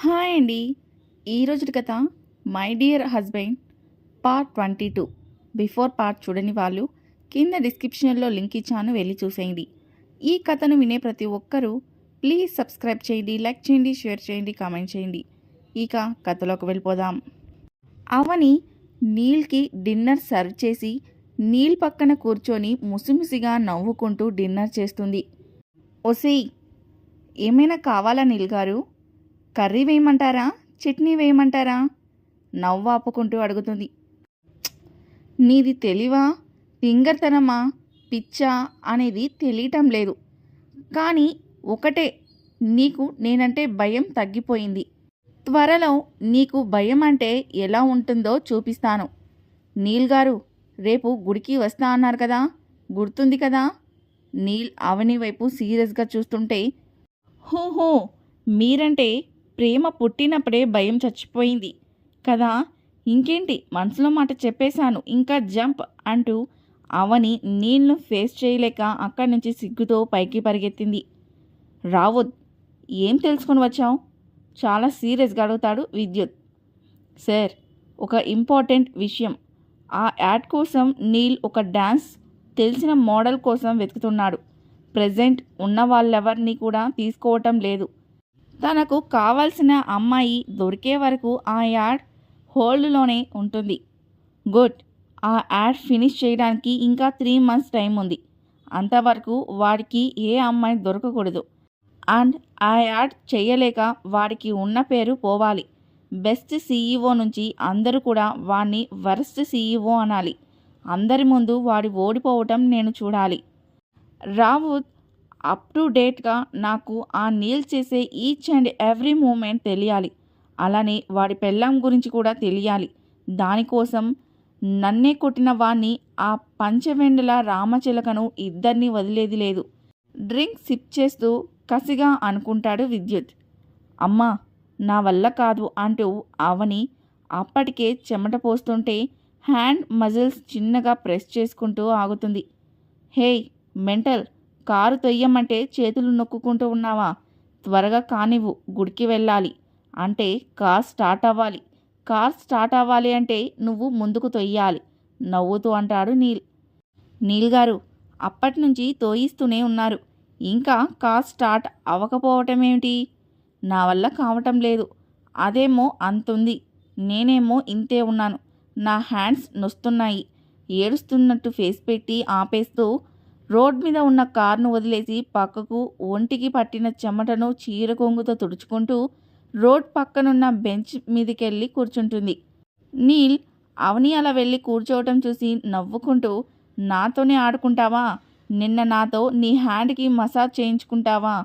Hi అండి. ఈరోజు కథ my dear husband part twenty two. Before part చూడని వాళ్ళు కింద డిస్క్రిప్షన్లో లింక్ ఇచ్చాను వెళ్ళి చూసేయండి. ఈ కథను వినే ప్రతి ఒక్కరూ ప్లీజ్ సబ్స్క్రైబ్ చేయండి లైక్ చేయండి షేర్ చేయండి కామెంట్ చేయండి. ఇక కథలోకి వెళ్ళిపోదాం. అవని నీల్కి డిన్నర్ సర్వ్ చేసి నీల్ పక్కన కూర్చొని ముసిముసిగా నవ్వుకుంటూ డిన్నర్ చేస్తుంది. ఒసేయ్ ఏమైనా కావాలా నీల్ గారు? కర్రీ వేయమంటారా? చట్నీ వేయమంటారా? నవ్వు ఆపుకుంటూ అడుగుతుంది. నీది తెలివా? తింగర్తనమా పిచ్చా? అనేది తెలియటం లేదు. కానీ ఒకటే నీకు నేనంటే భయం తగ్గిపోయింది. త్వరలో నీకు భయం అంటే ఎలా ఉంటుందో చూపిస్తాను. నీల్ గారు రేపు గుడికి వస్తా అన్నారు కదా? గుర్తుంది కదా? నీల్ అవని వైపు సీరియస్గా చూస్తుంటే హో హో మీరంటే ప్రేమ పుట్టినప్పుడే భయం చచ్చిపోయింది. కదా? ఇంకేంటి? మనసులో మాట చెప్పేశాను. ఇంకా జంప్ అంటూ అవని నీళ్ళను ఫేస్ చేయలేక అక్కడి నుంచి సిగ్గుతో పైకి పరిగెత్తింది. రావద్ ఏం తెలుసుకొని వచ్చావు? చాలా సీరియస్గా అడుగుతాడు విద్యుత్. సార్ ఒక ఇంపార్టెంట్ విషయం. ఆ యాడ్ కోసం నీల్ ఒక డ్యాన్స్ తెలిసిన మోడల్ కోసం వెతుకుతున్నాడు. ప్రజెంట్ ఉన్న వాళ్ళెవరిని కూడా తీసుకోవటం లేదు. తనకు కావాల్సిన అమ్మాయి దొరికే వరకు ఆ యాడ్ హోల్డ్లోనే ఉంటుంది. గుడ్. ఆ యాడ్ ఫినిష్ చేయడానికి ఇంకా త్రీ మంత్స్ టైం ఉంది. అంతవరకు వాడికి ఏ అమ్మాయి దొరకకూడదు. అండ్ ఆ యాడ్ చేయలేక వాడికి ఉన్న పేరు పోవాలి. బెస్ట్ సీఈఓ నుంచి అందరూ కూడా వాడిని వరస్ట్ సీఈఓ అనాలి. అందరి ముందు వాడి ఓడిపోవటం నేను చూడాలి. రావుత్ అప్ టు డేట్గా నాకు ఆ నీల్ చేసే ఈచ్ అండ్ ఎవ్రీ మూమెంట్ తెలియాలి. అలానే వాడి పెళ్ళాం గురించి కూడా తెలియాలి. దానికోసం నన్నే కొట్టిన వాణ్ణి ఆ పంచవెండల రామచిలకను ఇద్దరిని వదిలేది లేదు. డ్రింక్ సిప్ చేస్తూ కసిగా అనుకుంటాడు విద్యుత్. అమ్మా నా వల్ల కాదు అంటూ అవని అప్పటికే చెమట పోస్తుంటే హ్యాండ్ మజిల్స్ చిన్నగా ప్రెస్ చేసుకుంటూ ఆగుతుంది. Hey mental! కారు తొయ్యమంటే చేతులు నొక్కుకుంటూ ఉన్నావా? త్వరగా కానివ్వు గుడికి వెళ్ళాలి. అంటే కార్ స్టార్ట్ అవ్వాలి. కార్ స్టార్ట్ అవ్వాలి అంటే నువ్వు ముందుకు తొయ్యాలి. నవ్వుతూ అంటాడు నీల్. నీల్ గారు అప్పటి నుంచి తోయిస్తూనే ఉన్నారు. ఇంకా కార్ స్టార్ట్ అవ్వకపోవటం ఏమిటి నా వల్ల కావటం లేదు. అదేమో అంతుంది. నేనేమో ఇంతే ఉన్నాను. నా హ్యాండ్స్ నొస్తున్నాయి. ఏడుస్తున్నట్టు ఫేస్ పెట్టి ఆపేస్తూ రోడ్ మీద ఉన్న కారును వదిలేసి పక్కకు ఒంటికి పట్టిన చెమటను చీర కొంగుతో తుడుచుకుంటూ రోడ్ పక్కనున్న బెంచ్ మీదకెళ్ళి కూర్చుంటుంది. నీల్ అవని అలా వెళ్ళి కూర్చోవటం చూసి నవ్వుకుంటూ నాతోనే ఆడుకుంటావా? నిన్న నాతో నీ హ్యాండ్కి మసాజ్ చేయించుకుంటావా?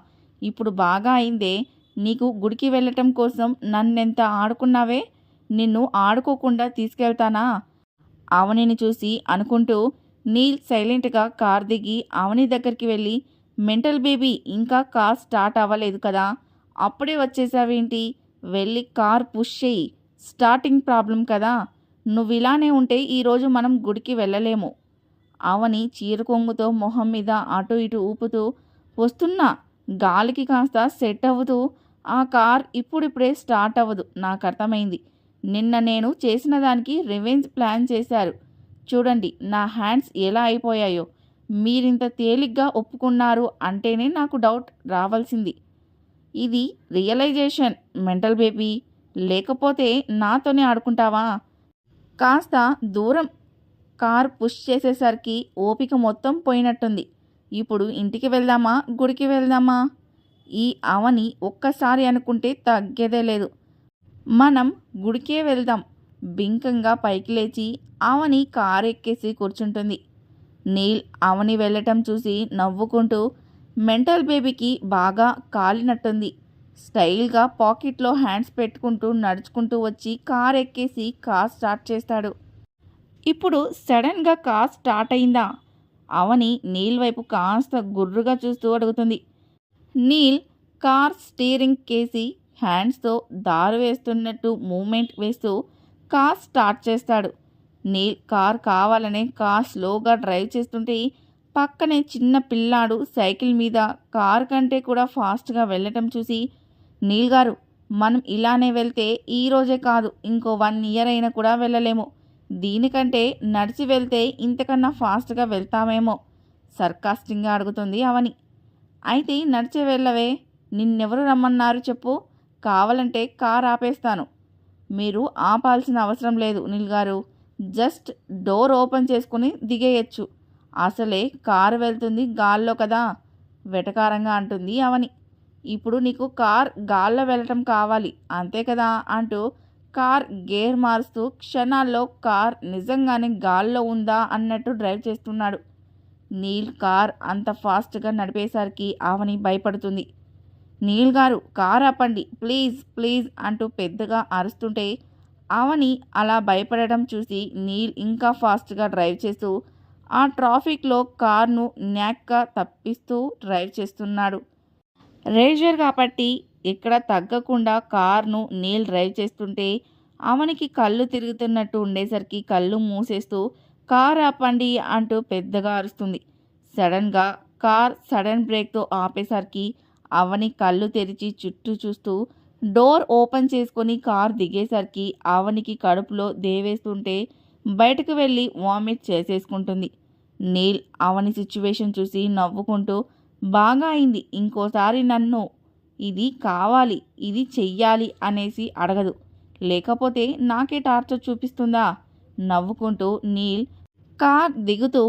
ఇప్పుడు బాగా అయిందే నీకు గుడికి వెళ్ళటం కోసం నన్నెంత ఆడుకున్నావే? నిన్ను ఆడుకోకుండా తీసుకెళ్తానా? అవనిని చూసి అనుకుంటూ నీల్ సైలెంట్గా కార్ దిగి అవని దగ్గరికి వెళ్ళి మెంటల్ బేబీ ఇంకా కార్ స్టార్ట్ అవ్వలేదు కదా అప్పుడే వచ్చేసావేంటి? వెళ్ళి కార్ పుష్ చేయి స్టార్టింగ్ ప్రాబ్లం కదా నువ్వు ఇలానే ఉంటే ఈరోజు మనం గుడికి వెళ్ళలేము. అవని చీర కొంగుతో మొహం మీద అటు ఇటు ఊపుతూ వస్తున్నా గాలికి కాస్త సెట్ అవ్వుతూ ఆ కార్ ఇప్పుడిప్పుడే స్టార్ట్ అవ్వదు నాకు అర్థమైంది. నిన్న నేను చేసిన దానికి రివెంజ్ ప్లాన్ చేశారు. చూడండి నా హ్యాండ్స్ ఎలా అయిపోయాయో. మీరింత తేలిగ్గా ఒప్పుకున్నారు అంటేనే నాకు డౌట్ రావాల్సింది. ఇది రియలైజేషన్ మెంటల్ బేబీ. లేకపోతే నాతోనే ఆడుకుంటావా? కాస్త దూరం కార్ పుష్ చేసేసరికి ఓపిక మొత్తం పోయినట్టుంది. ఇప్పుడు ఇంటికి వెళ్దామా? గుడికి వెళ్దామా? ఈ అవని ఒక్కసారి అనుకుంటే తగ్గేదే లేదు. మనం గుడికే వెళ్దాం. బింకంగా పైకి లేచి అవని కారు ఎక్కేసి కూర్చుంటుంది. నీల్ అవని వెళ్ళటం చూసి నవ్వుకుంటూ మెంటల్ బేబీకి బాగా కాలినట్టుంది. స్టైల్గా పాకెట్లో హ్యాండ్స్ పెట్టుకుంటూ నడుచుకుంటూ వచ్చి కార్ ఎక్కేసి కార్ స్టార్ట్ చేస్తాడు. ఇప్పుడు సడన్గా కార్ స్టార్ట్ అయిందా అవని నీల్ వైపు కాస్త గుర్రుగా చూస్తూ అడుగుతుంది. నీల్ కార్ స్టీరింగ్ కేసి హ్యాండ్స్తో దారి వేస్తున్నట్టు మూమెంట్ వేస్తూ కార్ స్టార్ట్ చేస్తాడు. నీల్ కార్ కావాలనే కార్ స్లోగా డ్రైవ్ చేస్తుంటే పక్కనే చిన్న పిల్లాడు సైకిల్ మీద కార్ కంటే కూడా ఫాస్ట్గా వెళ్ళటం చూసి నీల్ గారు మనం ఇలానే వెళ్తే ఈ రోజే కాదు ఇంకో వన్ ఇయర్ అయినా కూడా వెళ్ళలేము. దీనికంటే నడిచి వెళ్తే ఇంతకన్నా ఫాస్ట్గా వెళ్తామేమో? సర్కాస్టింగ్గా అడుగుతుంది అవని. అయితే నడిచే వెళ్ళవే నిన్నెవరు రమ్మన్నారు చెప్పు కావాలంటే కార్ ఆపేస్తాను. మీరు ఆపాల్సిన అవసరం లేదు అనిల్ గారు. జస్ట్ డోర్ ఓపెన్ చేసుకుని దిగేయచ్చు. అసలే కారు వెళ్తుంది గాల్లో కదా వెటకారంగా అంటుంది అవని. ఇప్పుడు నీకు కార్ గాల్లో వెళ్ళటం కావాలి అంతే కదా అంటూ కార్ గేర్ మారుస్తూ క్షణాల్లో కార్ నిజంగానే గాల్లో ఉందా అన్నట్టు డ్రైవ్ చేస్తున్నాడు. నీల్ కార్ అంత ఫాస్ట్గా నడిపేసరికి ఆవని భయపడుతుంది. నీల్ గారు కార్ ఆపండి ప్లీజ్ ప్లీజ్ అంటూ పెద్దగా అరుస్తుంటే అవని అలా భయపడటం చూసి నీల్ ఇంకా ఫాస్ట్గా డ్రైవ్ చేస్తూ ఆ ట్రాఫిక్లో కార్ను న్యాక్గా తప్పిస్తూ డ్రైవ్ చేస్తున్నాడు. రేజర్ కాబట్టి ఇక్కడ తగ్గకుండా కార్ను నీల్ డ్రైవ్ చేస్తుంటే అవనికి కళ్ళు తిరుగుతున్నట్టు ఉండేసరికి కళ్ళు మూసేస్తూ కార్ ఆపండి అంటూ పెద్దగా అరుస్తుంది. సడన్గా కార్ సడన్ బ్రేక్తో ఆపేసరికి అవని కళ్ళు తెరిచి చుట్టూ చూస్తూ డోర్ ఓపెన్ చేసుకొని కార్ దిగేసరికి అవనికి కడుపులో దేవేస్తుంటే బయటకు వెళ్ళి వామిట్ చేసేసుకుంటుంది. నీల్ అవని సిచ్యువేషన్ చూసి నవ్వుకుంటూ బాగా అయింది ఇంకోసారి నన్ను ఇది కావాలి ఇది చెయ్యాలి అనేసి అడగదు. లేకపోతే నాకే టార్చర్ చూపిస్తుందా? నవ్వుకుంటూ నీల్ కార్ దిగుతూ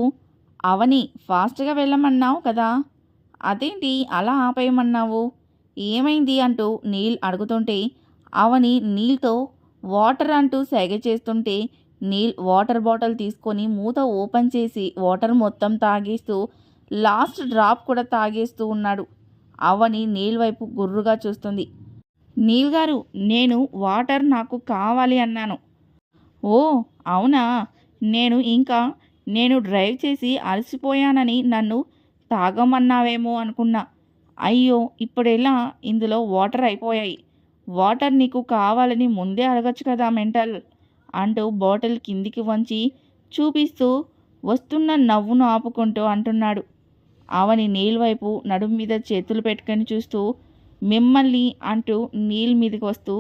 అవని ఫాస్ట్గా వెళ్ళమన్నావు కదా? అదేంటి అలా ఆపేయమన్నావు? ఏమైంది అంటూ నీల్ అడుగుతుంటే అవని నీల్తో వాటర్ అంటూ సెగ చేస్తుంటే నీల్ వాటర్ బాటిల్ తీసుకొని మూత ఓపెన్ చేసి వాటర్ మొత్తం తాగేస్తూ లాస్ట్ డ్రాప్ కూడా తాగేస్తూ ఉన్నాడు. అవని నీల్ వైపు గుర్రుగా చూస్తుంది. నీల్ గారు నేను వాటర్ నాకు కావాలి అన్నాను. ఓ అవునా? నేను ఇంకా నేను డ్రైవ్ చేసి అలసిపోయానని నన్ను తాగమన్నావేమో అనుకున్నా. అయ్యో ఇప్పుడెలా? ఇందులో వాటర్ అయిపోయాయి. వాటర్ నీకు కావాలని ముందే అడగచ్చు కదా మెంటల్ అంటూ బాటిల్ కిందికి వంచి చూపిస్తూ వస్తున్న నవ్వును ఆపుకుంటూ అంటున్నాడు. అవని నీల్ వైపు నడుం మీద చేతులు పెట్టుకొని చూస్తూ మిమ్మల్ని అంటూ నీల్ మీదకి వస్తూ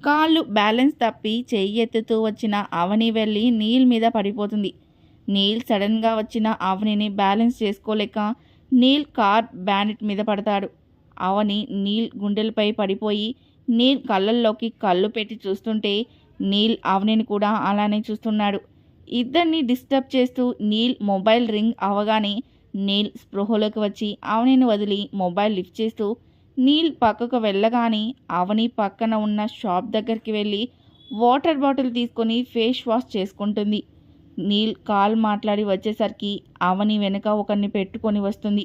కాళ్ళు బ్యాలెన్స్ తప్పి చెయ్యి ఎత్తుతూ వచ్చిన అవని వెళ్ళి నీల్ మీద పడిపోతుంది. నీల్ సడన్గా వచ్చిన అవనిని బ్యాలెన్స్ చేసుకోలేక నీల్ కార్ బ్యానెట్ మీద పడతాడు. అవని నీల్ గుండెలపై పడిపోయి నీల్ కళ్ళల్లోకి కళ్ళు పెట్టి చూస్తుంటే నీల్ అవనిని కూడా అలానే చూస్తున్నాడు. ఇద్దరిని డిస్టర్బ్ చేస్తూ నీల్ మొబైల్ రింగ్ అవగానే నీల్ స్పృహలోకి వచ్చి అవనిని వదిలి మొబైల్ లిఫ్ట్ చేస్తూ నీల్ పక్కకు వెళ్ళగానే అవని పక్కన ఉన్న షాప్ దగ్గరికి వెళ్ళి వాటర్ బాటిల్ తీసుకొని ఫేస్ వాష్ చేసుకుంటుంది. నీల్ కాల్ మాట్లాడి వచ్చేసరికి అవని వెనుక ఒకరిని పెట్టుకొని వస్తుంది.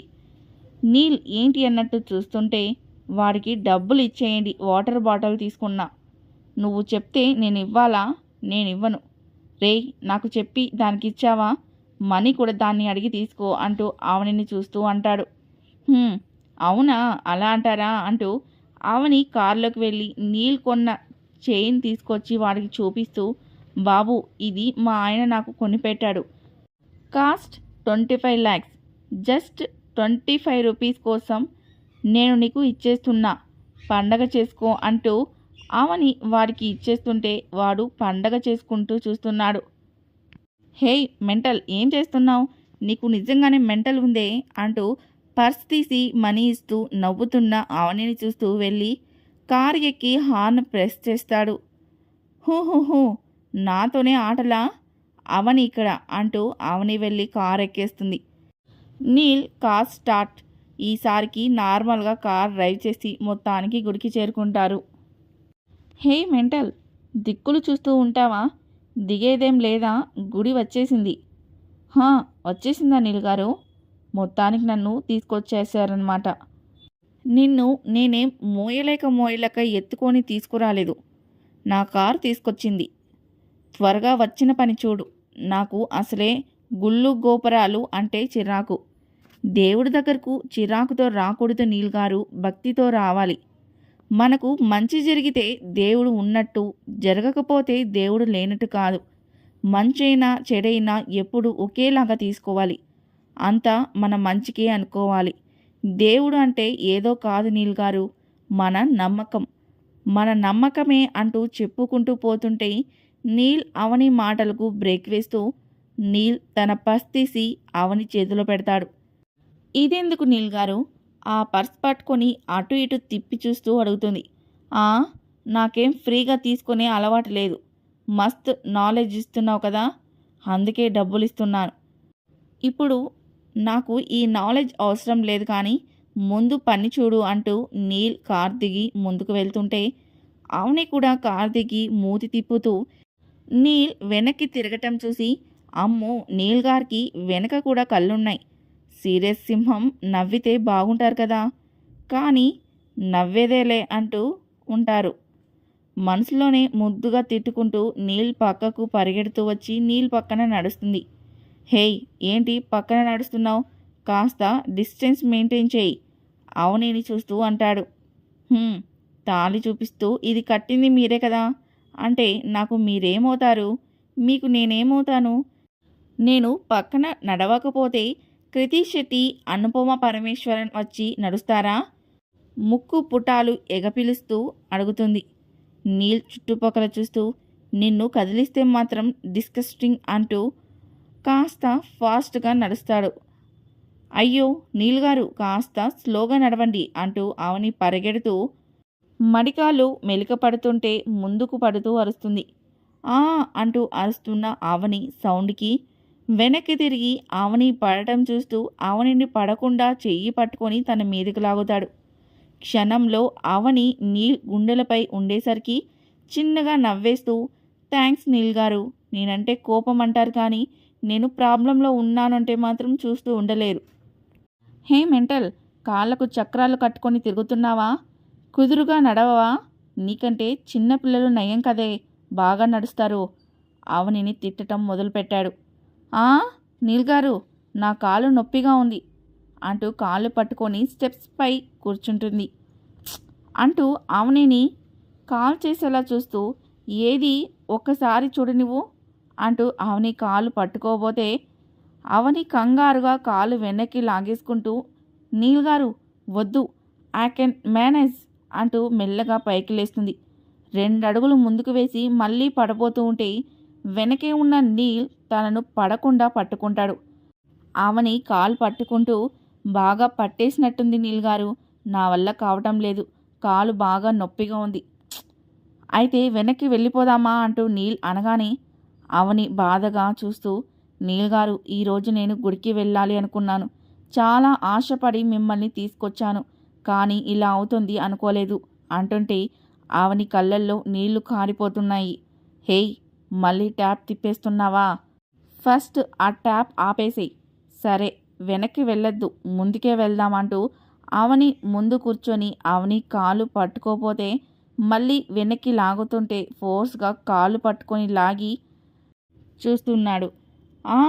నీల్ ఏంటి అన్నట్టు చూస్తుంటే వాడికి డబ్బులు ఇచ్చేయండి వాటర్ బాటిల్ తీసుకున్నా. నువ్వు చెప్తే నేను ఇవ్వాలా? నేను ఇవ్వను. రేయ్ నాకు చెప్పి దానికి ఇచ్చావా? మనీ కూడా దాన్ని అడిగి తీసుకో అంటూ ఆవనిని చూస్తూ అంటాడు. అవునా? అలా అంటారా? అంటూ ఆవని కారులోకి వెళ్ళి నీల్ కొన్న చైన్ తీసుకొచ్చి వాడికి చూపిస్తూ బాబు ఇది మా ఆయన నాకు కొనిపెట్టాడు. Cost twenty five lakhs just twenty five rupees కోసం నేను నీకు ఇచ్చేస్తున్నా. పండగ చేసుకో అంటూ ఆమెని వాడికి ఇచ్చేస్తుంటే వాడు పండగ చేసుకుంటూ చూస్తున్నాడు. హేయ్ మెంటల్ ఏం చేస్తున్నావు? నీకు నిజంగానే మెంటల్ ఉందే అంటూ పర్స్ తీసి మనీ ఇస్తూ నవ్వుతున్న ఆవనిని చూస్తూ వెళ్ళి కారు ఎక్కి హార్న్ ప్రెస్ చేస్తాడు. హూ హూ హూ. నాతోనే ఆటలా? అవని ఇక్కడ అంటూ అవని వెళ్ళి కార్ ఎక్కేస్తుంది నీల్ కార్ స్టార్ట్. ఈసారికి నార్మల్గా కార్ డ్రైవ్ చేసి మొత్తానికి గుడికి చేరుకుంటారు. హే మెంటల్ దిక్కులు చూస్తూ ఉంటావా? దిగేదేం లేదా? గుడి వచ్చేసింది. హా వచ్చేసిందా నీల్ గారు? మొత్తానికి నన్ను తీసుకొచ్చేసారనమాట నిన్ను నేనేం మోయలేక మోయలేక ఎత్తుకొని తీసుకురాలేదు. నా కారు తీసుకొచ్చింది. త్వరగా వచ్చిన పని చూడు. నాకు అసలే గుళ్ళు గోపురాలు అంటే చిరాకు. దేవుడి దగ్గరకు చిరాకుతో రాకూడదు నీల్గారు భక్తితో రావాలి. మనకు మంచి జరిగితే దేవుడు ఉన్నట్టు జరగకపోతే దేవుడు లేనట్టు కాదు. మంచైనా చెడైనా ఎప్పుడు ఒకేలాగా తీసుకోవాలి. అంతా మన మంచికే అనుకోవాలి. దేవుడు అంటే ఏదో కాదు నీల్గారు మన నమ్మకం. మన నమ్మకమే అంటూ చెప్పుకుంటూ పోతుంటే నీల్ అవని మాటలకు బ్రేక్ వేస్తూ నీల్ తన పర్స్ తీసి అవని చేతిలో పెడతాడు. ఇదెందుకు నీల్ గారు? ఆ పర్స్ పట్టుకొని అటు ఇటు తిప్పి చూస్తూ అడుగుతుంది. ఆ నాకేం ఫ్రీగా తీసుకునే అలవాటు లేదు. మస్త్ నాలెడ్జ్ ఇస్తున్నావు కదా? అందుకే డబ్బులు ఇస్తున్నాను ఇప్పుడు నాకు ఈ నాలెడ్జ్ అవసరం లేదు కానీ ముందు పని చూడు అంటూ నీల్ కార్ దిగి ముందుకు వెళ్తుంటే అవని కూడా కార్ దిగి మూతి తిప్పుతూ నీల్ వెనక్కి తిరగటం చూసి అమ్మో నీల్ గారికి వెనక కూడా కళ్ళున్నాయి. సీరియస్ సింహం నవ్వితే బాగుంటారు కదా. కానీ నవ్వేదేలే అంటూ ఉంటారు. మనసులోనే ముద్దుగా తిట్టుకుంటూ నీల్ పక్కకు పరిగెడుతూ వచ్చి నీల్ పక్కన నడుస్తుంది. హేయ్ ఏంటి పక్కన నడుస్తున్నావు? కాస్త డిస్టెన్స్ మెయింటైన్ చేయి. అవనేని చూస్తూ అంటాడు. తాళి చూపిస్తూ ఇది కట్టింది మీరే కదా. అంటే నాకు మీరేమవుతారు? మీకు నేనేమవుతాను? నేను పక్కన నడవకపోతే కృతి శెట్టి అనుపమ పరమేశ్వరన్ వచ్చి నడుస్తారా? ముక్కు పుటాలు ఎగపిలుస్తూ అడుగుతుంది. నీల్ చుట్టుపక్కల చూస్తూ నిన్ను కదిలిస్తే మాత్రం డిస్కస్టింగ్ అంటూ కాస్త ఫాస్ట్గా నడుస్తాడు. అయ్యో నీల్ గారు కాస్త స్లోగా నడవండి అంటూ అవని పరిగెడుతూ మడికాలు మెలిక పడుతుంటే ముందుకు పడుతూ అరుస్తుంది. ఆ! అంటూ అరుస్తున్న ఆవని సౌండ్కి వెనక్కి తిరిగి ఆవని పడటం చూస్తూ ఆవనిని పడకుండా చెయ్యి పట్టుకొని తన మీదకు లాగుతాడు. క్షణంలో ఆవని నీల్ గుండెలపై ఉండేసరికి చిన్నగా నవ్వేస్తూ థ్యాంక్స్ నీల్ గారు నేనంటే కోపం అంటారు కానీ నేను ప్రాబ్లంలో ఉన్నానంటే మాత్రం చూస్తూ ఉండలేరు. హే మెంటల్ కాళ్ళకు చక్రాలు కట్టుకొని తిరుగుతున్నావా? కుదురుగా నడవవా? నీకంటే చిన్నపిల్లలు నయం కదే. బాగా నడుస్తారు. ఆవనిని తిట్టటం మొదలుపెట్టాడు. ఆ? నీల్గారు నా కాలు నొప్పిగా ఉంది అంటూ కాళ్ళు పట్టుకొని స్టెప్స్ పై కూర్చుంటుంది. అంటూ ఆవనిని కాల్ చేసేలా చూస్తూ ఏది ఒక్కసారి చూడు నువ్వు? అంటూ అవని కాలు పట్టుకోబోతే అవని కంగారుగా కాలు వెనక్కి లాగేసుకుంటూ నీల్ గారు వద్దు ఐ కెన్ మేనేజ్. అంటూ మెల్లగా పైకి లేస్తుంది రెండు అడుగులు ముందుకు వేసి మళ్ళీ పడబోతూ ఉంటే వెనకే ఉన్న నీల్ తనను పడకుండా పట్టుకుంటాడు. ఆమెని కాలు పట్టుకుంటూ బాగా పట్టేసినట్టుంది నీల్ గారు. నా వల్ల కావటం లేదు. కాలు బాగా నొప్పిగా ఉంది. అయితే వెనక్కి వెళ్ళిపోదామా అంటూ నీల్ అనగానే అవని బాధగా చూస్తూ నీల్ గారు ఈరోజు నేను గుడికి వెళ్ళాలి అనుకున్నాను. చాలా ఆశపడి మిమ్మల్ని తీసుకొచ్చాను. కానీ ఇలా అవుతుంది అనుకోలేదు. అంటుంటే ఆవని కళ్ళల్లో నీళ్ళు కారిపోతున్నాయి. హేయ్ మళ్ళీ ట్యాప్ తిప్పేస్తున్నావా? ఫస్ట్ ఆ ట్యాప్ ఆపేసేయ్. సరే వెనక్కి వెళ్ళొద్దు ముందుకే వెళ్దామంటూ ఆవని ముందు కూర్చొని ఆవని కాలు పట్టుకోపోతే మళ్ళీ వెనక్కి లాగుతుంటే ఫోర్స్గా కాలు పట్టుకొని లాగి చూస్తున్నాడు. ఆ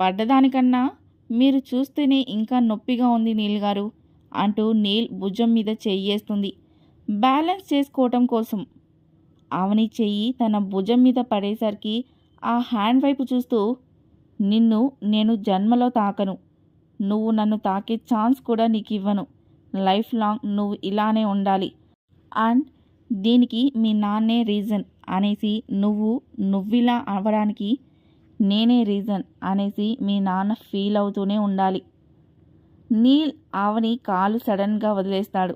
పడ్డదానికన్నా మీరు చూస్తేనే ఇంకా నొప్పిగా ఉంది నీల్ గారు. అంటూ నీల్ భుజం మీద చెయ్యేస్తుంది బ్యాలెన్స్ చేసుకోవటం కోసం. అవని చెయ్యి తన భుజం మీద పడేసరికి ఆ హ్యాండ్ వైపు చూస్తూ నిన్ను నేను జన్మలో తాకను. నువ్వు నన్ను తాకే ఛాన్స్ కూడా నీకు ఇవ్వను లైఫ్ లాంగ్ నువ్వు ఇలానే ఉండాలి. అండ్ దీనికి మీ నాన్నే రీజన్ అనేసి నువ్వు నువ్విలా అవ్వడానికి నేనే రీజన్ అనేసి మీ నాన్న ఫీల్ అవుతూనే ఉండాలి. నీల్ ఆవని కాలు సడన్గా వదిలేస్తాడు.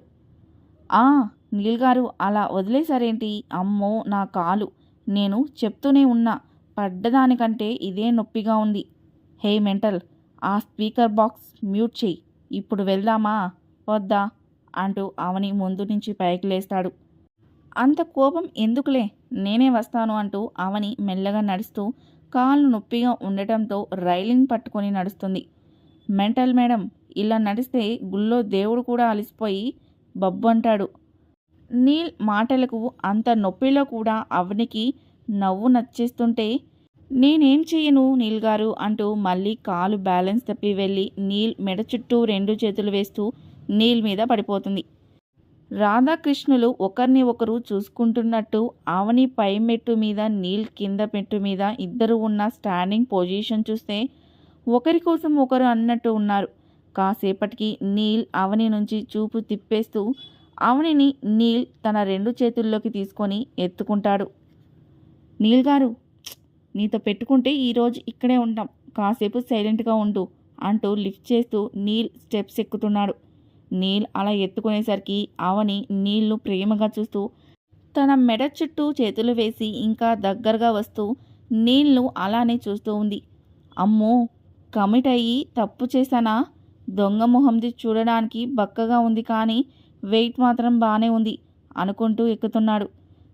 ఆ నీల్ గారు అలా వదిలేశారేంటి? అమ్మో నా కాలు. నేను చెప్తూనే ఉన్నా. పడ్డదానికంటే ఇదే నొప్పిగా ఉంది. హే మెంటల్ ఆ స్పీకర్ బాక్స్ మ్యూట్ చెయ్యి. ఇప్పుడు వెళ్దామా? వద్దా? అంటూ అవని ముందు నుంచి పైకి లేస్తాడు. అంత కోపం ఎందుకులే? నేనే వస్తాను అంటూ అవని మెల్లగా నడుస్తూ కాళ్ళు నొప్పిగా ఉండటంతో రైలింగ్ పట్టుకొని నడుస్తుంది. మెంటల్ మేడం ఇలా నడిస్తే గుళ్ళో దేవుడు కూడా అలసిపోయి బబ్బు అంటాడు. నీల్ మాటలకు అంత నొప్పిలో కూడా అవనికి నవ్వు నచ్చేస్తుంటే నేనేం చెయ్యను నీల్ గారు అంటూ మళ్ళీ కాలు బ్యాలెన్స్ తప్పి వెళ్ళి నీల్ మెడ చుట్టూ రెండు చేతులు వేస్తూ నీల్ మీద పడిపోతుంది. రాధాకృష్ణులు ఒకరిని ఒకరు చూసుకుంటున్నట్టు ఆవని పై మెట్టు మీద నీల్ కింద మెట్టు మీద ఇద్దరు ఉన్న స్టాండింగ్ పొజిషన్ చూస్తే ఒకరి కోసం ఒకరు అన్నట్టు ఉన్నారు. కాసేపటికి నీల్ అవని నుంచి చూపు తిప్పేస్తూ అవనిని నీల్ తన రెండు చేతుల్లోకి తీసుకొని ఎత్తుకుంటాడు. నీల్ గారు నీతో పెట్టుకుంటే ఈరోజు ఇక్కడే ఉంటాం. కాసేపు సైలెంట్గా ఉండు అంటూ లిఫ్ట్ చేస్తూ నీల్ స్టెప్స్ ఎక్కుతున్నాడు. నీల్ అలా ఎత్తుకునేసరికి అవని నీళ్ళు ప్రేమగా చూస్తూ తన మెడ చుట్టూ చేతులు వేసి ఇంకా దగ్గరగా వస్తూ నీళ్ళు అలానే చూస్తూ ఉంది. అమ్మో కమిట్ అయ్యి తప్పు చేశానా? దొంగ మొహంది చూడడానికి బక్కగా ఉంది కానీ వెయిట్ మాత్రం బాగానే ఉంది అనుకుంటూ ఎక్కుతున్నాడు.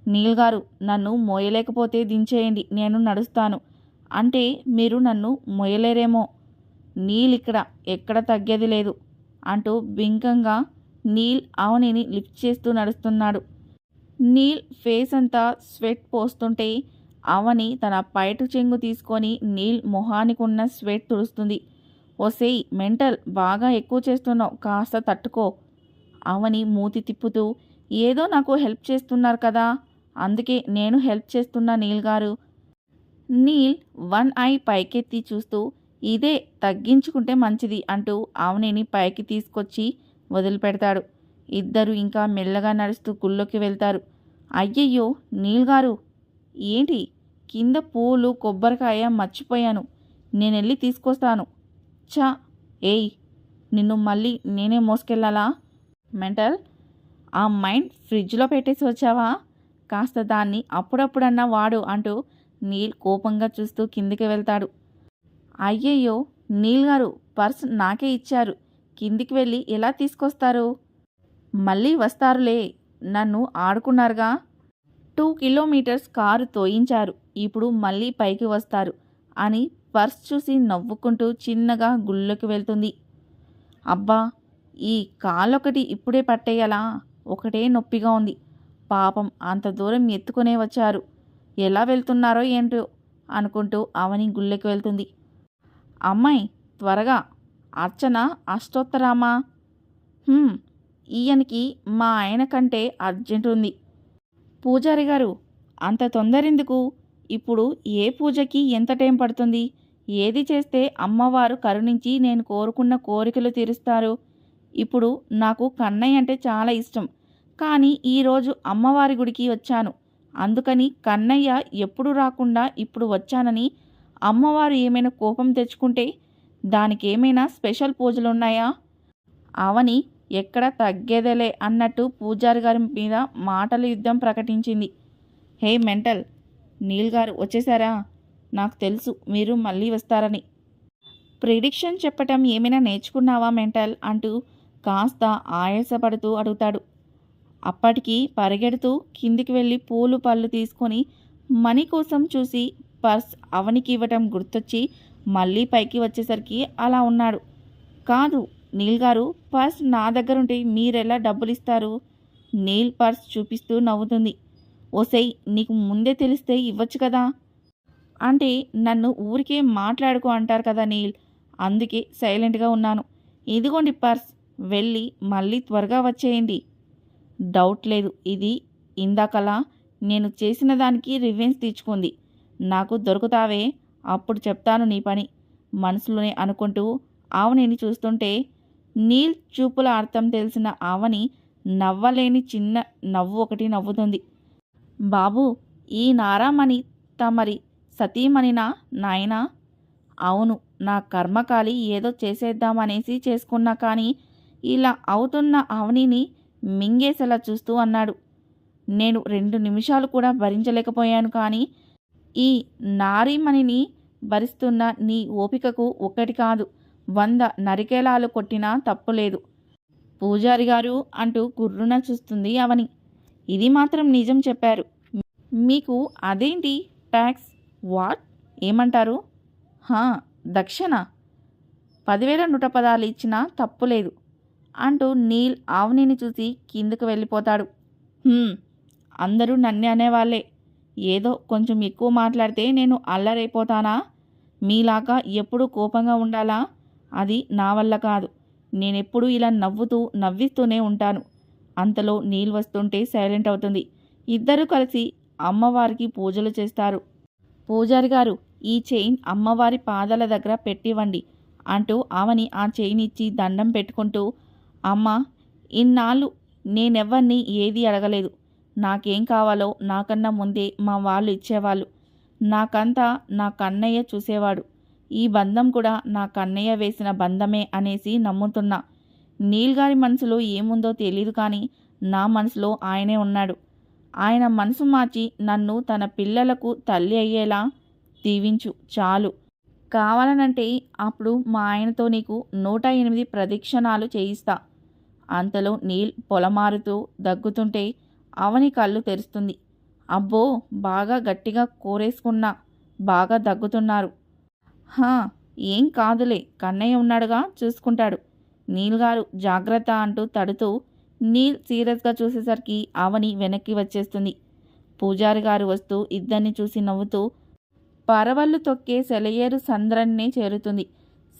నీల్ గారు నన్ను మోయలేకపోతే దించేయండి నేను నడుస్తాను. అంటే మీరు నన్ను మోయలేరేమో? నీల్ ఇక్కడ ఎక్కడ తగ్గేది లేదు అంటూ బింకంగా నీల్ అవనిని లిఫ్ట్ చేస్తూ నడుస్తున్నాడు. నీల్ ఫేస్ అంతా స్వెట్ పోస్తుంటే అవని తన పైటు చెంగు తీసుకొని నీల్ మొహానికి ఉన్న స్వెట్ తుడుస్తుంది. ఒసేయ్ మెంటల్ బాగా ఎక్కువ చేస్తున్నావు కాస్త తట్టుకో. అవని మూతి తిప్పుతూ ఏదో నాకు హెల్ప్ చేస్తున్నారు కదా అందుకే నేను హెల్ప్ చేస్తున్నా నీల్ గారు. నీల్ వన్ ఐ పైకెత్తి చూస్తూ ఇదే తగ్గించుకుంటే మంచిది అంటూ అవనిని పైకి తీసుకొచ్చి వదిలిపెడతాడు. ఇద్దరు ఇంకా మెల్లగా నడుస్తూ గుళ్ళోకి వెళ్తారు. అయ్యయ్యో నీల్ గారు! ఏంటి? కింద పూలు కొబ్బరికాయ మర్చిపోయాను. నేను వెళ్ళి తీసుకొస్తాను. చా ఏయ్ నిన్ను మళ్ళీ నేనే మోసుకెళ్ళాలా? మెంటల్ ఆ మైండ్ ఫ్రిడ్జ్లో పెట్టేసి వచ్చావా? కాస్త దాన్ని అప్పుడప్పుడన్నా వాడు అంటూ నీల్ కోపంగా చూస్తూ కిందికి వెళ్తాడు. అయ్యయ్యో నీల్ గారు పర్స్ నాకే ఇచ్చారు. కిందికి వెళ్ళి ఎలా తీసుకొస్తారు? మళ్ళీ వస్తారులే నన్ను ఆడుకున్నారుగా? టూ కిలోమీటర్స్ కారు తోయించారు. ఇప్పుడు మళ్ళీ పైకి వస్తారు అని పర్స్ చూసి నవ్వుకుంటూ చిన్నగా గుళ్ళోకి వెళ్తుంది. అబ్బా ఈ కాలొకటి ఇప్పుడే పట్టేయాలా? ఒకటే నొప్పిగా ఉంది. పాపం అంత దూరం ఎత్తుకునే వచ్చారు. ఎలా వెళ్తున్నారో ఏంటో అనుకుంటూ అవని గుళ్ళకి వెళ్తుంది. అమ్మాయి త్వరగా. అర్చన అష్టోత్తరామా? ఈయనకి మా ఆయన కంటే అర్జెంట్ ఉంది. పూజారి గారు అంత తొందరెందుకు? ఇప్పుడు ఏ పూజకి ఎంత టైం పడుతుంది? ఏది చేస్తే అమ్మవారు కరుణించి నేను కోరుకున్న కోరికలు తీరుస్తారు. ఇప్పుడు నాకు కన్నయ్య అంటే చాలా ఇష్టం. కానీ ఈరోజు అమ్మవారి గుడికి వచ్చాను. అందుకని కన్నయ్య ఎప్పుడు రాకుండా ఇప్పుడు వచ్చానని అమ్మవారు ఏమైనా కోపం తెచ్చుకుంటే దానికి ఏమైనా స్పెషల్ పూజలు ఉన్నాయా అవని ఎక్కడ తగ్గేదేలే అన్నట్టు పూజారి గారి మీద మాటల యుద్ధం ప్రకటించింది. హే మెంటల్! నీల్ గారు వచ్చేసారా? నాకు తెలుసు మీరు మళ్ళీ వస్తారని. ప్రిడిక్షన్ చెప్పటం ఏమైనా నేర్చుకున్నావా మెంటల్? అంటూ కాస్త ఆయాసపడుతూ అడుగుతాడు. అప్పటికి పరిగెడుతూ కిందికి వెళ్ళి పూలు పళ్ళు తీసుకొని మనీ కోసం చూసి పర్స్ అవనికి ఇవ్వటం గుర్తొచ్చి మళ్ళీ పైకి వచ్చేసరికి అలా ఉన్నాడు. కాదు నీల్ గారు పర్స్ నా దగ్గర ఉంటే మీరెలా డబ్బులు ఇస్తారు నీల్ పర్స్ చూపిస్తూ నవ్వుతుంది. ఓసై నీకు ముందే తెలిస్తే ఇవ్వచ్చు కదా? అంటే నన్ను ఊరికే మాట్లాడుకో అంటారు కదా నీల్. అందుకే సైలెంట్గా ఉన్నాను. ఇదిగోండి పర్స్ వెళ్ళి మళ్ళీ త్వరగా వచ్చేయండి. డౌట్ లేదు. ఇది ఇందాకలా నేను చేసిన దానికి రివెన్స్ తీర్చుకుంది. నాకు దొరుకుతావే అప్పుడు చెప్తాను నీ పని. మనసులోనే అనుకుంటూ ఆవనిని చూస్తుంటే నీల్ చూపుల అర్థం తెలిసిన ఆవని నవ్వలేని చిన్న నవ్వు ఒకటి నవ్వుతుంది. బాబు ఈ నారామణి తమరి సతీమణినా నాయనా? అవును నా కర్మకాలి ఏదో చేసేద్దామనేసి చేసుకున్నా కానీ ఇలా అవుతున్న అవనిని మింగేసేలా చూస్తూ అన్నాడు. నేను రెండు నిమిషాలు కూడా భరించలేకపోయాను కానీ ఈ నారీమణిని భరిస్తున్న నీ ఓపికకు ఒకటి కాదు వంద నరికేలాలు కొట్టినా తప్పులేదు. పూజారి గారు అంటూ గుర్రున చూస్తుంది అవని. ఇది మాత్రం నిజం చెప్పారు. మీకు అదేంటి ట్యాక్స్? వాట్? ఏమంటారు? హా దక్షణ. పదివేల నూట పదాలు ఇచ్చినా తప్పులేదు అంటూ నీల్ ఆవనిని చూసి కిందకు వెళ్ళిపోతాడు. అందరూ నన్నే అనేవాళ్ళే. ఏదో కొంచెం ఎక్కువ మాట్లాడితే నేను అల్లరైపోతానా? మీలాగా ఎప్పుడూ కోపంగా ఉండాలా? అది నా వల్ల కాదు. నేనెప్పుడూ ఇలా నవ్వుతూ నవ్విస్తూనే ఉంటాను. అంతలో నీల్ వస్తుంటే సైలెంట్ అవుతుంది. ఇద్దరూ కలిసి అమ్మవారికి పూజలు చేస్తారు. పూజారి గారు ఈ చైన్ అమ్మవారి పాదాల దగ్గర పెట్టివ్వండి అంటూ ఆమెని ఆ చైన్ ఇచ్చి దండం పెట్టుకుంటూ అమ్మ ఇన్నాళ్ళు నేనెవ్వరిని ఏది అడగలేదు. నాకేం కావాలో నాకన్నా ముందే మా వాళ్ళు ఇచ్చేవాళ్ళు. నాకంతా నా కన్నయ్య చూసేవాడు. ఈ బంధం కూడా నా కన్నయ్య వేసిన బంధమే అనేసి నమ్ముతున్నా. నీల్ గారి మనసులో ఏముందో తెలియదు కానీ నా మనసులో ఆయనే ఉన్నాడు. ఆయన మనసు మార్చి నన్ను తన పిల్లలకు తల్లి అయ్యేలా దీవించు చాలు. కావాలనంటే అప్పుడు మా ఆయనతో నీకు నూట ఎనిమిది ప్రదక్షిణాలు చేయిస్తా. అంతలో నీల్ పొలమారుతూ దగ్గుతుంటే అవని కళ్ళు తెరుస్తుంది. అబ్బో బాగా గట్టిగా కోరేసుకున్నా బాగా దగ్గుతున్నారు. హా ఏం కాదులే కన్నయ్య ఉన్నాడుగా చూసుకుంటాడు. నీల్ గారు జాగ్రత్త అంటూ తడుతూ నీల్ సీరియస్గా చూసేసరికి ఆవని వెనక్కి వచ్చేస్తుంది. పూజారి గారు వస్తూ ఇద్దరిని చూసి నవ్వుతూ పరవళ్ళు తొక్కే సెలయేరు సంద్రాన్నే చేరుతుంది.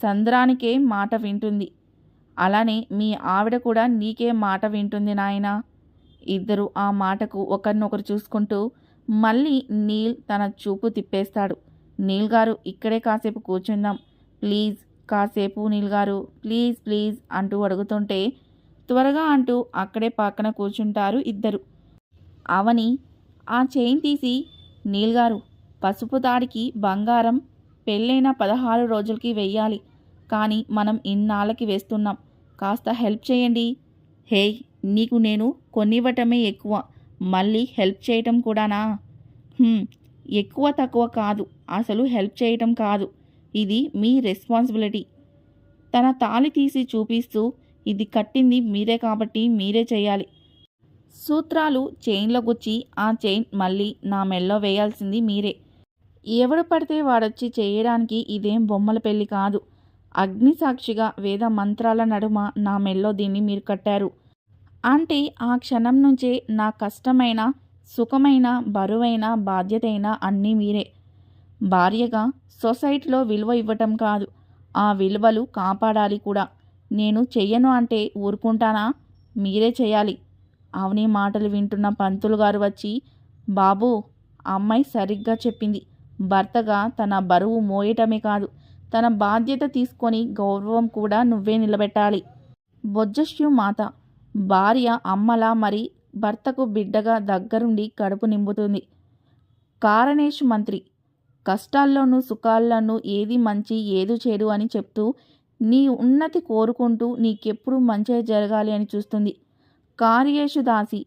సంద్రానికే మాట వింటుంది. అలానే మీ ఆవిడ కూడా నీకే మాట వింటుంది నాయనా ఇద్దరు ఆ మాటకు ఒకరినొకరు చూసుకుంటూ మళ్ళీ నీల్ తన చూపు తిప్పేస్తాడు. నీల్ గారు ఇక్కడే కాసేపు కూర్చుందాం. ప్లీజ్ కాసేపు నీల్ గారు ప్లీజ్ ప్లీజ్ అంటూ అడుగుతుంటే త్వరగా అంటూ అక్కడే పక్కన కూర్చుంటారు ఇద్దరు. అవని ఆ చైన్ తీసి నీల్ గారు పసుపు తాడికి బంగారం పెళ్ళైన పదహారు రోజులకి వెయ్యాలి. కానీ మనం ఇన్నాళ్ళకి వేస్తున్నాం. కాస్త హెల్ప్ చేయండి. హే నీకు నేను కొనివ్వటమే ఎక్కువ. మళ్ళీ హెల్ప్ చేయటం కూడానా? ఎక్కువ తక్కువ కాదు. అసలు హెల్ప్ చేయటం కాదు. ఇది మీ రెస్పాన్సిబిలిటీ. తన తాళి తీసి చూపిస్తూ ఇది కట్టింది మీరే కాబట్టి మీరే చేయాలి. సూత్రాలు చైన్లో గుచ్చి ఆ చైన్ మళ్ళీ నా మెల్లో వేయాల్సింది మీరే. ఎవడు పడితే వాడొచ్చి చేయడానికి ఇదేం బొమ్మల పెళ్ళి కాదు. అగ్ని సాక్షిగా వేద మంత్రాల నడుమ నా మెల్లో దీన్ని మీరు కట్టారు. అంటే ఆ క్షణం నుంచే నా కష్టమైన సుఖమైన బరువైన బాధ్యతైన అన్నీ మీరే. భార్యగా సొసైటీలో విలువ ఇవ్వటం కాదు. ఆ విలువలు కాపాడాలి కూడా. నేను చెయ్యను అంటే ఊరుకుంటానా? మీరే చేయాలి అవని మాటలు వింటున్న పంతులు గారు వచ్చి బాబు అమ్మాయి సరిగ్గా చెప్పింది. భర్తగా తన బరువు మోయటమే కాదు తన బాధ్యత తీసుకొని గౌరవం కూడా నువ్వే నిలబెట్టాలి. బొజ్జశ్యు మాత భార్య అమ్మలా మరి భర్తకు బిడ్డగా దగ్గరుండి కడుపు నింపుతుంది. కారణేష్ మంత్రి కష్టాల్లోనూ సుఖాల్లోనూ ఏది మంచి ఏది చెడు అని చెప్తూ నీ ఉన్నతి కోరుకుంటూ నీకెప్పుడు మంచి జరగాలి అని చూస్తుంది. కార్యేషు దాసి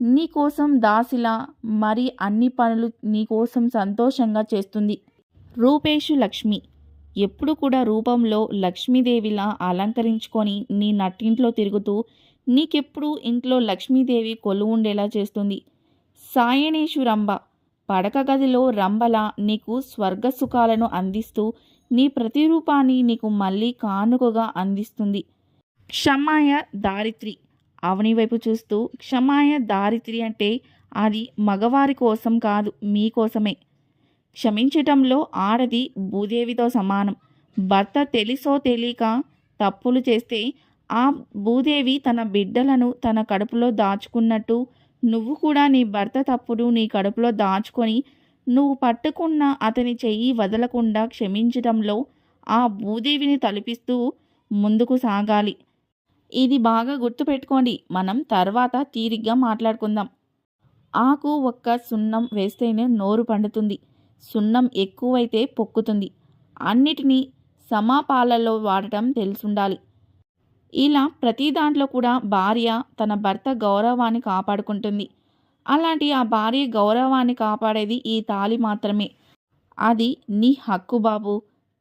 నీకోసం దాసిలా మరి అన్ని పనులు నీకోసం సంతోషంగా చేస్తుంది. రూపేషు లక్ష్మి ఎప్పుడు కూడా రూపంలో లక్ష్మీదేవిలా అలంకరించుకొని నీ నట్టింట్లో తిరుగుతూ నీకెప్పుడు ఇంట్లో లక్ష్మీదేవి కొలువు ఉండేలా చేస్తుంది. సాయనేషు రంభ పడక గదిలో రంభల నీకు స్వర్గ సుఖాలను అందిస్తూ నీ ప్రతిరూపాన్ని నీకు మళ్ళీ కానుకగా అందిస్తుంది. క్షమాయ దారిత్రి అవని వైపు చూస్తూ క్షమాయ దారిత్రి అంటే అది మగవారి కోసం కాదు మీకోసమే క్షమించటంలో ఆడది భూదేవితో సమానం. భర్త తెలిసో తెలియక తప్పులు చేస్తే ఆ భూదేవి తన బిడ్డలను తన కడుపులో దాచుకున్నట్టు నువ్వు కూడా నీ భర్త తప్పుడు నీ కడుపులో దాచుకొని నువ్వు పట్టుకున్న అతని చెయ్యి వదలకుండా క్షమించటంలో ఆ భూదేవిని తలపిస్తూ ముందుకు సాగాలి. ఇది బాగా గుర్తుపెట్టుకోండి. మనం తర్వాత తీరిగ్గా మాట్లాడుకుందాం. ఆకు ఒక్క సున్నం వేస్తేనే నోరు పండుతుంది. సున్నం ఎక్కువైతే పొక్కుతుంది. అన్నిటినీ సమాపాలలో వాడటం తెలుసుండాలి. ఇలా ప్రతి దాంట్లో కూడా భార్య తన భర్త గౌరవాన్ని కాపాడుకుంటుంది. అలాంటి ఆ భార్య గౌరవాన్ని కాపాడేది ఈ తాళి మాత్రమే. అది నీ హక్కు బాబు.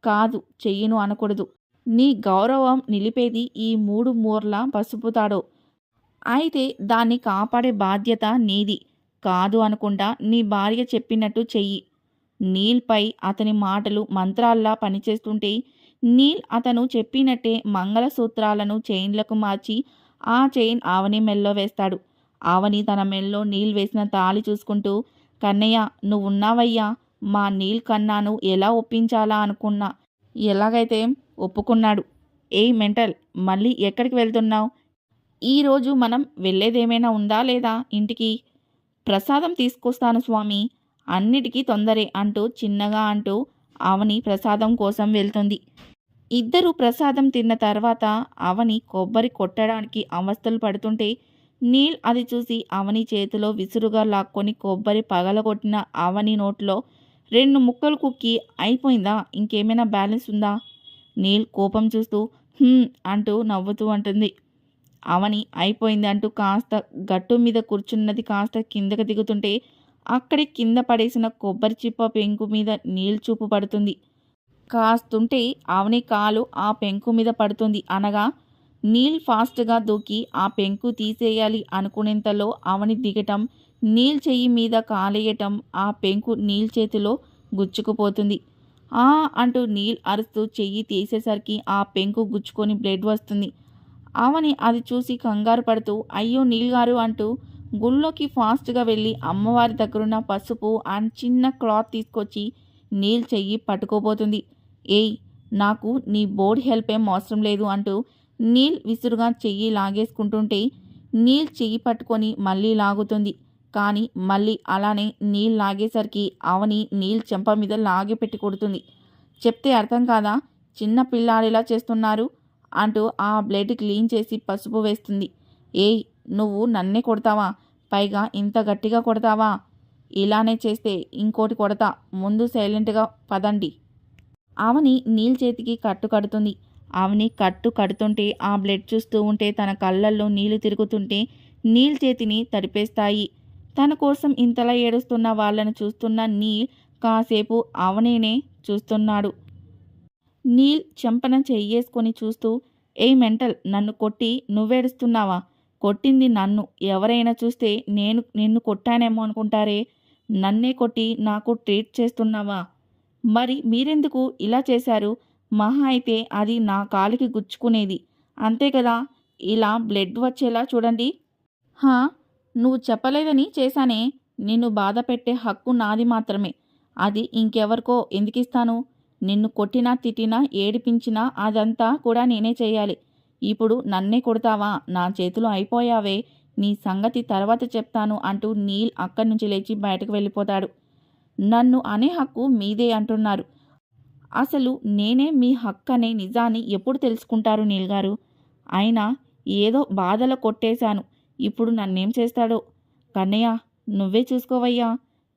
కాదు చెయ్యను అనకూడదు. నీ గౌరవం నిలిపేది ఈ మూడు మూర్ల పసుపుతాడో అయితే దాన్ని కాపాడే బాధ్యత నీది. కాదు అనుకుంటా నీ భార్య చెప్పినట్టు చెయ్యి. నీల్పై అతని మాటలు మంత్రాల్లా పనిచేస్తుంటే నీల్ అతను చెప్పినట్టే మంగళసూత్రాలను చైన్లకు మార్చి ఆ చైన్ ఆవని మెల్లో వేస్తాడు. ఆవని తన మెల్లో నీళ్ళు వేసిన తాళి చూసుకుంటూ కన్నయ్య నువ్వున్నావయ్యా? మా నీల్ కన్నాను ఎలా ఒప్పించాలా అనుకున్నా. ఎలాగైతే ఒప్పుకున్నాడు. ఏ మెంటల్ మళ్ళీ ఎక్కడికి వెళ్తున్నావు? ఈరోజు మనం వెళ్ళేదేమైనా ఉందా లేదా ఇంటికి? ప్రసాదం తీసుకొస్తాను స్వామి. అన్నిటికీ తొందరే అంటూ చిన్నగా అంటూ అవని ప్రసాదం కోసం వెళ్తుంది. ఇద్దరు ప్రసాదం తిన్న తర్వాత అవని కొబ్బరి కొట్టడానికి అవస్థలు పడుతుంటే నీల్ అది చూసి అవని చేతిలో విసురుగా లాక్కొని కొబ్బరి పగలగొట్టిన అవని నోట్లో రెండు ముక్కలు కుక్కి అయిపోయిందా? ఇంకేమైనా బ్యాలెన్స్ ఉందా? నీల్ కోపం చూస్తూ అంటూ నవ్వుతూ అంటుంది. అవని అయిపోయింది అంటూ కాస్త గట్టు మీద కూర్చున్నది కాస్త కిందకి దిగుతుంటే అక్కడే కింద పడేసిన కొబ్బరి చిప్ప పెంకు మీద నీల్ చూపు పడుతుంది. కాస్తుంటే అవని కాలు ఆ పెంకు మీద పడుతుంది అనగా నీల్ ఫాస్ట్గా దూకి ఆ పెంకు తీసేయాలి అనుకునేంతలో అవని దిగటం నీల్ చెయ్యి మీద కాలేయటం ఆ పెంకు నీల్ చేతిలో గుచ్చుకుపోతుంది. ఆ అంటూ నీల్ అరుస్తూ చెయ్యి తీసేసరికి ఆ పెంకు గుచ్చుకొని బ్లడ్ వస్తుంది. అవని అది చూసి కంగారు పడుతూ అయ్యో నీల్ గారు అంటూ గుళ్ళోకి ఫాస్ట్గా వెళ్ళి అమ్మవారి దగ్గరున్న పసుపు అండ్ చిన్న క్లాత్ తీసుకొచ్చి నీల్ చెయ్యి పట్టుకోబోతుంది. ఏయ్ నాకు నీ బోర్డ్ హెల్ప్ ఏం అవసరం లేదు అంటూ నీల్ విసురుగా చెయ్యి లాగేసుకుంటుంటే నీల్ చెయ్యి పట్టుకొని మళ్ళీ లాగుతుంది. కానీ మళ్ళీ అలానే నీల్ లాగేసరికి అవని నీల్ చెంప మీద లాగి పెట్టి కొడుతుంది. చెప్తే అర్థం కాదా? చిన్న పిల్లాడిలా చేస్తున్నారు అంటూ ఆ బ్లడ్ క్లీన్ చేసి పసుపు వేస్తుంది. ఏయ్ నువ్వు నన్నే కొడతావా? పైగా ఇంత గట్టిగా కొడతావా? ఇలానే చేస్తే ఇంకోటి కొడతా. ముందు సైలెంట్గా పదండి. ఆవని నీల్ చేతికి కట్టు కడుతుంది. ఆవని కట్టు కడుతుంటే ఆ బ్లడ్ చూస్తూ ఉంటే తన కళ్ళల్లో నీళ్ళు తిరుగుతుంటే నీల్ చేతిని తడిపేస్తాయి. తన కోసం ఇంతలా ఏడుస్తున్న వాళ్ళను చూస్తున్న నీల్ కాసేపు అవనేనే చూస్తున్నాడు. నీల్ చెంపన చెయ్యేసుకొని చూస్తూ ఏ మెంటల్ నన్ను కొట్టి నువ్వేడుస్తున్నావా? కొట్టింది నన్ను. ఎవరైనా చూస్తే నేను నిన్ను కొట్టానేమో అనుకుంటారే. నన్నే కొట్టి నాకు ట్రీట్ చేస్తున్నావా? మరి మీరెందుకు ఇలా చేశారు? మహా అయితే అది నా కాలికి గుచ్చుకునేది. అంతే కదా? ఇలా బ్లడ్ వచ్చేలా చూడండి. హా నువ్వు చెప్పలేదని చేశానే. నిన్ను బాధ పెట్టే హక్కు నాది మాత్రమే. అది ఇంకెవరికో ఎందుకిస్తాను నిన్ను కొట్టినా తిట్టినా ఏడిపించినా అదంతా కూడా నేనే చేయాలి. ఇప్పుడు నన్నే కొడతావా? నా చేతిలో అయిపోయావే. నీ సంగతి తర్వాత చెప్తాను అంటూ నీల్ అక్కడి నుంచి లేచి బయటకు వెళ్ళిపోతాడు. నన్ను అనే హక్కు మీదే అంటున్నారు. అసలు నేనే మీ హక్కు అనే నిజాన్ని ఎప్పుడు తెలుసుకుంటారు నీల్ గారు? అయినా ఏదో బాధలో కొట్టేశాను. ఇప్పుడు నన్నేం చేస్తాడో? కన్నయ్య నువ్వే చూసుకోవయ్యా.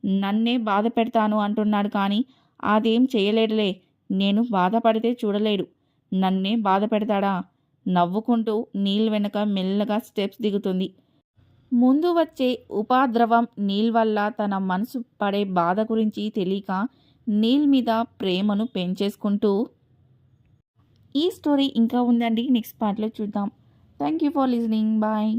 నన్నే బాధ పెడతాను అంటున్నాడు కానీ అదేం చేయలేడులే. నేను బాధపడితే చూడలేడు. నన్నే బాధ పెడతాడా? నవ్వుకుంటూ నీల్ వెనక మెల్లగా స్టెప్స్ దిగుతుంది. ముందు వచ్చే ఉపాద్రవం నీల్ వల్ల తన మనసు పడే బాధ గురించి తెలియక నీల్ మీద ప్రేమను పెంచేసుకుంటూ. ఈ స్టోరీ ఇంకా ఉందండి. నెక్స్ట్ పార్ట్లో చూద్దాం. Thank you for listening bye